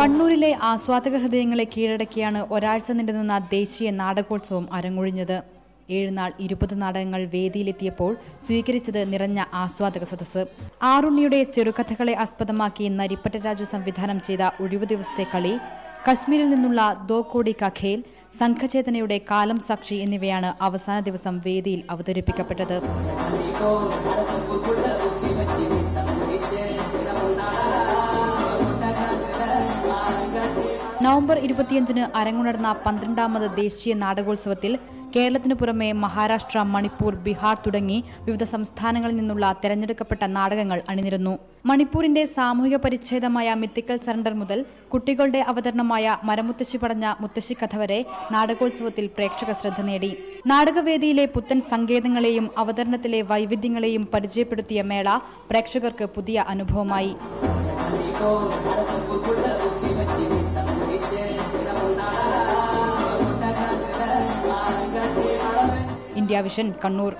കണ്ണൂരിലെ ആസ്വാദക ഹൃദയങ്ങളെ കീഴടക്കിയാണ് ഒരാഴ്ച നീണ്ടുനിന്ന ദേശീയ നാടകോത്സവം അരങ്ങൊഴിഞ്ഞത്. ഏഴുനാൾ ഇരുപത് നാടകങ്ങൾ വേദിയിലെത്തിയപ്പോൾ സ്വീകരിച്ചത് നിറഞ്ഞ ആസ്വാദക സദസ്സ്. ആറുണ്ണിയുടെ ചെറുകഥകളെ ആസ്പദമാക്കി നരിപ്പറ്റ രാജു സംവിധാനം ചെയ്ത ഒഴിവു ദിവസത്തെ കളി കശ്മീരിൽ നിന്നുള്ള ദോ കോടി കഖേൽ സംഘചേതനയുടെ കാലം സാക്ഷി എന്നിവയാണ് അവസാന ദിവസം വേദിയിൽ അവതരിപ്പിക്കപ്പെട്ടത്. നവംബർ ഇരുപത്തിയഞ്ചിന് അരങ്ങുണർന്ന പന്ത്രണ്ടാമത് ദേശീയ നാടകോത്സവത്തിൽ കേരളത്തിനു പുറമെ മഹാരാഷ്ട്ര മണിപ്പൂർ ബീഹാർ തുടങ്ങി വിവിധ സംസ്ഥാനങ്ങളിൽ നിന്നുള്ള തെരഞ്ഞെടുക്കപ്പെട്ട നാടകങ്ങൾ അണിനിരുന്നു. മണിപ്പൂരിന്റെ സാമൂഹിക പരിച്ഛേദമായ മിത്തിക്കൽ സറണ്ടർ മുതൽ കുട്ടികളുടെ അവതരണമായ മരമുത്തശ്ശി പടഞ്ഞ മുത്തശ്ശി കഥ വരെ നാടകോത്സവത്തിൽ പ്രേക്ഷക ശ്രദ്ധ നേടി. നാടകവേദിയിലെ പുത്തൻ സങ്കേതങ്ങളെയും അവതരണത്തിലെ വൈവിധ്യങ്ങളെയും പരിചയപ്പെടുത്തിയ മേള പ്രേക്ഷകർക്ക് പുതിയ അനുഭവമായി. Media vision Kannur